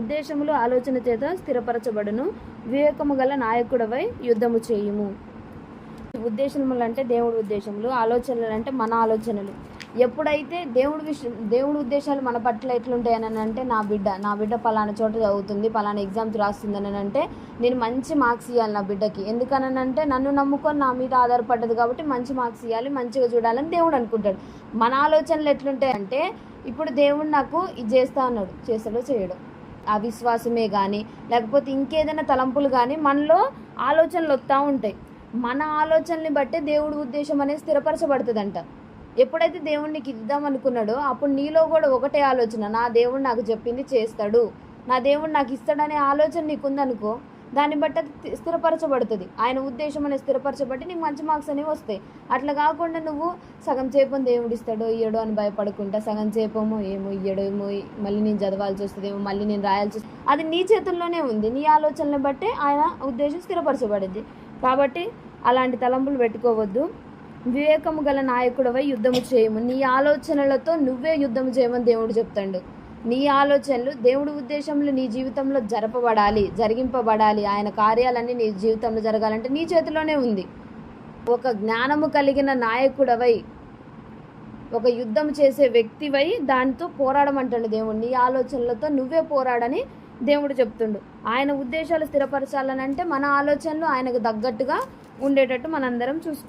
ఉద్దేశములు ఆలోచన చేత స్థిరపరచబడును. వివేకము గల నాయకుడవై యుద్ధము చేయుము. ఉద్దేశములు అంటే దేవుడి ఉద్దేశములు ఆలోచనలు అంటే మన ఆలోచనలు. ఎప్పుడైతే దేవుడి విషయం దేవుడి ఉద్దేశాలు మన పట్ల ఎట్లుంటాయని అంటే నా బిడ్డ నా బిడ్డ పలానా చోట చదువుతుంది పలానా ఎగ్జామ్స్ రాస్తుందని అంటే నేను మంచి మార్క్స్ ఇవ్వాలి నా బిడ్డకి. ఎందుకనంటే నన్ను నమ్ముకొని నా మీద ఆధారపడ్డది కాబట్టి మంచి మార్క్స్ ఇవ్వాలి మంచిగా చూడాలని దేవుడు అనుకుంటాడు. మన ఆలోచనలు ఎట్లుంటాయంటే ఇప్పుడు దేవుడు నాకు ఇది చేస్తా అన్నాడు చేస్తాడో చేయడం. ఆ విశ్వాసమే కానీ లేకపోతే ఇంకేదైనా తలంపులు కానీ మనలో ఆలోచనలు వస్తూ ఉంటాయి. మన ఆలోచనల్ని బట్టే దేవుడి ఉద్దేశం అనేది స్థిరపరచబడుతుందంట. ఎప్పుడైతే దేవుడు ఇద్దాం అనుకున్నాడో అప్పుడు నీలో కూడా ఒకటే ఆలోచన నా దేవుడు నాకు చెప్పింది చేస్తాడు. నా దేవుడు నాకు ఇస్తాడనే ఆలోచన నీకు ఉందనుకో దాన్ని బట్టి అది స్థిరపరచబడుతుంది. ఆయన ఉద్దేశం అనేది స్థిరపరచబట్టి నీకు మంచి మార్క్స్ అనేవి వస్తాయి. అట్లా కాకుండా నువ్వు సగం చేపం దేవుడు ఇస్తాడో ఇయ్యడో అని భయపడకుండా సగం చేపమో ఏమో ఇయ్యడో ఏమో మళ్ళీ నేను చదవాల్సి వస్తుందేమో మళ్ళీ నేను రాయాల్సి వస్తుంది అది నీ చేతుల్లోనే ఉంది. నీ ఆలోచనలు బట్టే ఆయన ఉద్దేశం స్థిరపరచబడింది. కాబట్టి అలాంటి తలంపులు పెట్టుకోవద్దు. వివేకము గల నాయకుడవై యుద్ధము చేయము. నీ ఆలోచనలతో నువ్వే యుద్ధము చేయమని దేవుడు చెప్తాడు. నీ ఆలోచనలు దేవుడి ఉద్దేశంలో నీ జీవితంలో జరపబడాలి జరిగింపబడాలి. ఆయన కార్యాలన్నీ నీ జీవితంలో జరగాలంటే నీ చేతిలోనే ఉంది. ఒక జ్ఞానము కలిగిన నాయకుడవై ఒక యుద్ధం చేసే వ్యక్తివై దానితో పోరాడమంటాడు దేవుడు. నీ ఆలోచనలతో నువ్వే పోరాడని దేవుడు చెప్తుండు. ఆయన ఉద్దేశాలు స్థిరపరచాలనంటే మన ఆలోచనలు ఆయనకు తగ్గట్టుగా ఉండేటట్టు మనందరం చూసుకో